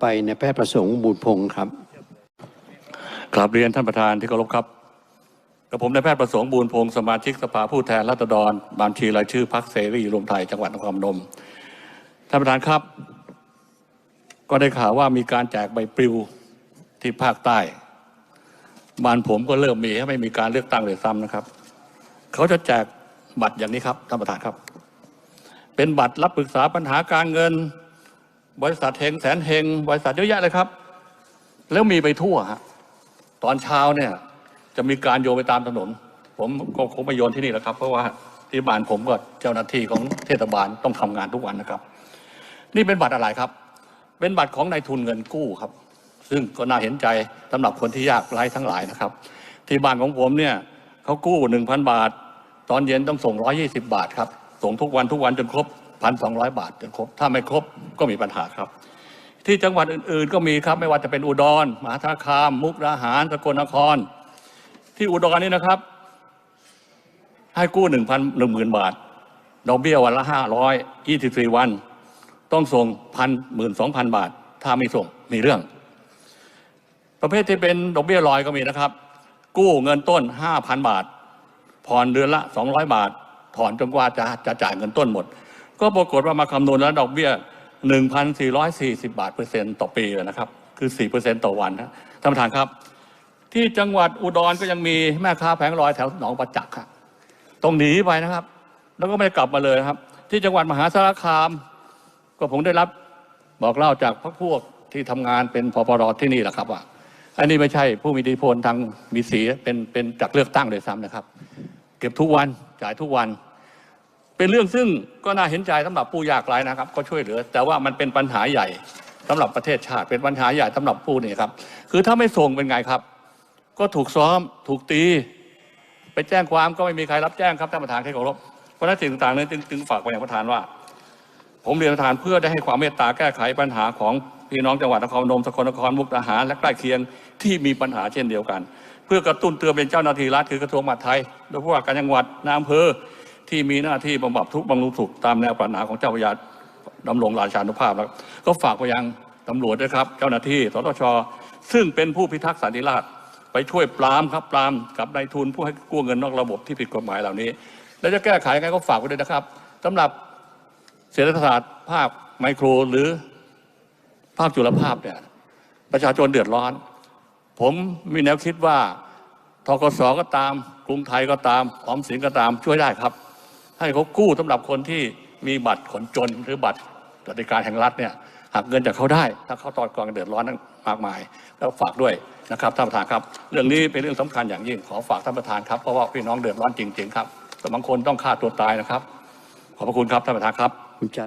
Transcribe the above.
ไปในแพทย์ประสงค์บุตรพงศ์ครับกราบเรียนท่านประธานที่เคารพครับกับผมนายแพทย์ประสงค์บูรพงศ์สมาชิกสภาผู้แทนราษฎรบัญชีรายชื่อพรรคเสรีรวมไทยจังหวัดนครพนมท่านประธานครับ ก็ได้ข่าวว่ามีการแจกใบปลิวที่ภาคใต้บ้านผมก็เริ่มมีไม่มีการเลือกตั้งเลยซ้ำนะครับ เขาจะแจกบัตรอย่างนี้ครับท่านประธานครับ เป็นบัตรรับปรึกษาปัญหาการเงิน บริษัทเฮงแสนเฮงบริษัทเยอะแยะเลยครับ แล้วมีไปทั่วฮะตอนเช้าเนี่ยจะมีการโยนไปตามถนน ผมก็คงไม่โยนที่นี่แหละครับ เพราะว่าที่บ้านผมก็เจ้าหน้าที่ของเทศบาลต้องทำงานทุกวันนะครับ นี่เป็นบัตรอะไรครับ เป็นบัตรของนายทุนเงินกู้ครับ ซึ่งก็น่าเห็นใจสำหรับคนที่ยากไร้ทั้งหลายนะครับ ที่บ้านของผมเนี่ยเขากู้หนึ่งพันบาท ตอนเย็นต้องส่งร้อยี่สิบาทครับส่งทุกวันทุกวันจนครบ พันสองร้อยบาทจนครบ ถ้าไม่ครบก็มีปัญหาครับ ที่จังหวัดอื่นๆ ก็มีครับ ไม่ว่าจะเป็นอุดร มหาสารคาม มุกดาหารสกลนคร ที่อุดรนี่นะครับ ให้กู้หนึ่งพันหนึ่งหมื่นบาท ดอกเบี้ยวันละห้าร้อยยี่สิบสี่วัน ต้องส่งพันหมื่นสองพันบาท ถ้าไม่ส่งมีเรื่อง ประเภทที่เป็นดอกเบี้ยลอยก็มีนะครับ กู้เงินต้นห้าพันบาทผ่อนเดือนละสองร้อยบาท ถอนจนกว่าจะจะจ่ายเงินต้นหมด ก็ปรากฏว่ามาคำนวณแล้วดอกเบี้ย 1,440 บาทเปอร์เซ็นต์ต่อปีเลยนะครับ คือ 4เปอร์เซ็นต์ต่อวันนะท่านประธานครับ ที่จังหวัดอุดรก็ยังมีแม่ค้าแผงลอยแถวหนองประจักษ์ครับต้องหนีไปนะครับ แล้วก็ไม่ได้กลับมาเลยครับ ที่จังหวัดมหาสารคาม ก็ผมได้รับบอกเล่าจากพรรคพวกที่ทำงานเป็นพปรที่นี่แหละครับว่าอันนี้ไม่ใช่ผู้มีอิทธิพลทางมีสีเป็นเป็นจากเลือกตั้งเลยซ้ำนะครับ เก็บทุกวันจ่ายทุกวัน เป็นเรื่องซึ่งก็น่าเห็นใจสำหรับผู้ยากไร้นะครับ ก็ช่วยเหลือ แต่ว่ามันเป็นปัญหาใหญ่สำหรับประเทศชาติ เป็นปัญหาใหญ่สำหรับผู้นี่ครับ คือถ้าไม่ส่งเป็นไงครับ ก็ถูกซ้อมถูกตี ไปแจ้งความก็ไม่มีใครรับแจ้งครับท่านประธานที่เคารพเพราะนั้นสิ่งต่างๆนี้จึงจึงฝากไปยังประธานว่า ผมเรียนประธานเพื่อได้ให้ความเมตตาแก้ไขปัญหาของพี่น้องจังหวัดนครพนมสกลนครมุกดาหารและใกล้เคียงที่มีปัญหาเช่นเดียวกัน เพื่อกระตุ้นเตือนเป็นเจ้าหน้าที่รัฐคือกระทรวงมหาดไทยโดยผู้ว่าการจังหวัดนายอำเภอ ที่มีหน้าที่บำบัดทุกข์บำรุงสุขตามแนวปรารถนาของเจ้าพระยาดำรงราชานุภาพแล้วก็ฝากไปยังตำรวจด้วยครับ เจ้าหน้าที่สตชซึ่งเป็นผู้พิทักษ์สันติราษฎร์ไปช่วยปรามครับปรามกับนายทุนผู้ให้กู้เงินนอกระบบที่ผิดกฎหมายเหล่านี้ แล้วจะแก้ไขยังไงก็ฝากไว้ด้วยนะครับสำหรับเศรษฐศาสตร์ภาคไมโครหรือภาคจุลภาพเนี่ยประชาชนเดือดร้อน ผมมีแนวคิดว่าทกสก็ตาม กรุงไทยก็ตามออมสินก็ตามช่วยได้ครับ ให้เขากู้สำหรับคนที่มีบัตรคนจนหรือบัตรสวัสดิการแห่งรัฐเนี่ยหักเงินจากเขาได้ ถ้าเขาตอดกองเดือดร้อนมากมาย แล้วฝากด้วยนะครับท่านประธานครับ เรื่องนี้เป็นเรื่องสำคัญอย่างยิ่งขอฝากท่านประธานครับเพราะว่าพี่น้องเดือดร้อนจริง ๆ ครับแต่บางคนต้องฆ่าตัวตายนะครับ ขอบพระคุณครับท่านประธานครับคุณจ